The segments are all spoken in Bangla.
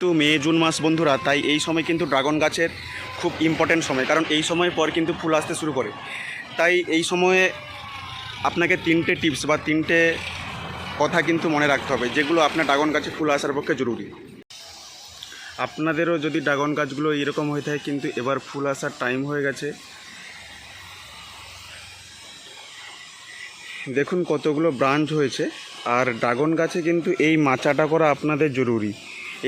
তো মে, জুন মাস বন্ধুরা, তাই এই সময় কিন্তু ড্রাগন গাছের খুব ইম্পর্ট্যান্ট সময়, কারণ এই সময় পর কিন্তু ফুল আসতে শুরু করে। তাই এই সময়ে আপনাকে তিনটে টিপস বা তিনটে কথা কিন্তু মনে রাখতে হবে, যেগুলো আপনার ড্রাগন গাছে ফুল আসার পক্ষে জরুরি। আপনাদেরও যদি ড্রাগন গাছগুলো এরকম হয়ে থাকে, কিন্তু এবার ফুল আসার টাইম হয়ে গেছে। দেখুন কতগুলো ব্রাঞ্চ হয়েছে, আর ড্রাগন গাছে কিন্তু এই মাচাটা করা আপনাদের জরুরি।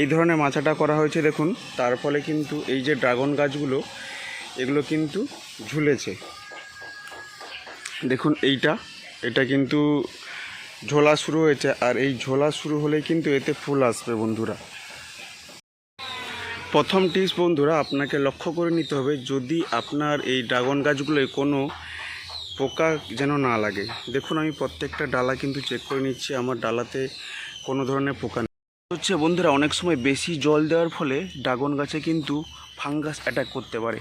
এই ধরনের মাচাটা করা হয়েছে, দেখুন। তার ফলে কিন্তু এই যে ড্রাগন গাছগুলো, এগুলো কিন্তু ঝুলেছে। দেখুন, এইটা, এটা কিন্তু ঝোলা শুরু হয়েছে, আর এই ঝোলা শুরু হলেই কিন্তু এতে ফুল আসবে, বন্ধুরা। প্রথম টিপস বন্ধুরা, আপনাকে লক্ষ্য করে নিতে হবে, যদি আপনার এই ড্রাগন গাছগুলোয় কোনো পোকা যেন না লাগে। দেখুন, আমি প্রত্যেকটা ডালা কিন্তু চেক করে নিচ্ছি, আমার ডালাতে কোনো ধরনের পোকা হচ্ছে বন্ধুরা, অনেক সময় বেশি জল দেওয়ার ফলে ড্রাগন গাছে কিন্তু ফাঙ্গাস অ্যাটাক করতে পারে।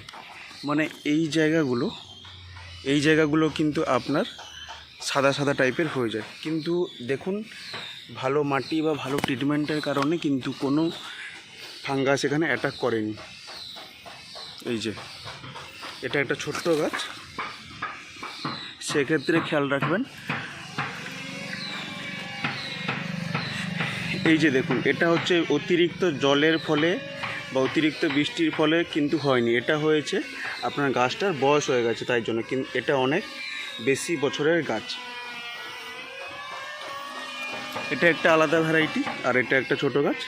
মানে এই জায়গাগুলো এই জায়গাগুলো কিন্তু আপনার সাদা সাদা টাইপের হয়ে যায়। কিন্তু দেখুন, ভালো মাটি বা ভালো ট্রিটমেন্টের কারণে কিন্তু কোনো ফাঙ্গাস এখানে অ্যাটাক করেনি। এই যে, এটা একটা ছোট্ট গাছ। সেক্ষেত্রে খেয়াল রাখবেন এই যে দেখুন, এটা হচ্ছে অতিরিক্ত জলের ফলে বা অতিরিক্ত বৃষ্টির ফলে কিন্তু হয়নি। এটা হয়েছে আপনার গাছটার বয়স হয়ে গেছে তাই জন্য কিন্তু এটা অনেক বেশি বছরের গাছ। এটা একটা আলাদা ভ্যারাইটি আর এটা একটা ছোট গাছ।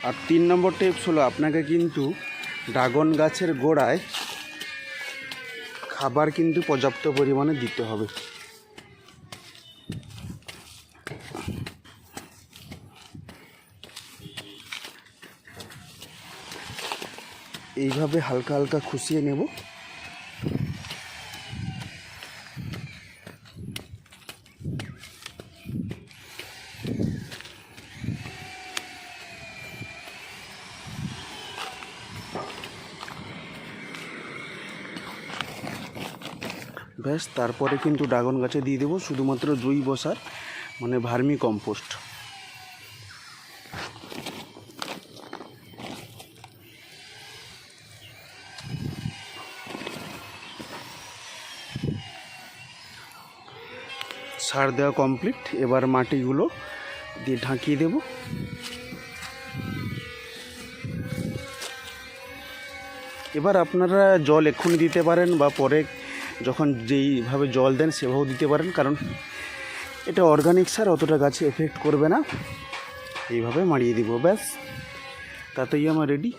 আর তিন নম্বর টিপস হলো আপনাকে কিন্তু ড্রাগন গাছের গোড়ায় খাবার কিন্তু পর্যাপ্ত পরিমাণে দিতে হবে। এইভাবে হালকা হালকা খুশিয়ে নেব। ব্যাস, তারপরে কিন্তু ড্রাগন গাছে দিয়ে দেবো, শুধুমাত্র জৈব সার মানে ভার্মি কম্পোস্ট। সার দেওয়া কমপ্লিট এবার মাটিগুলো দিয়ে ঢাকিয়ে দেব। এবার আপনারা জল এক্ষুনি দিতে পারেন বা পরে যখন যেইভাবে জল দেন সেভাবেও দিতে পারেন, কারণ এটা অর্গানিক সার, অতটা গাছে এফেক্ট করবে না। এইভাবে মারিয়ে দিব, ব্যাস। তাতেই আমার রেডি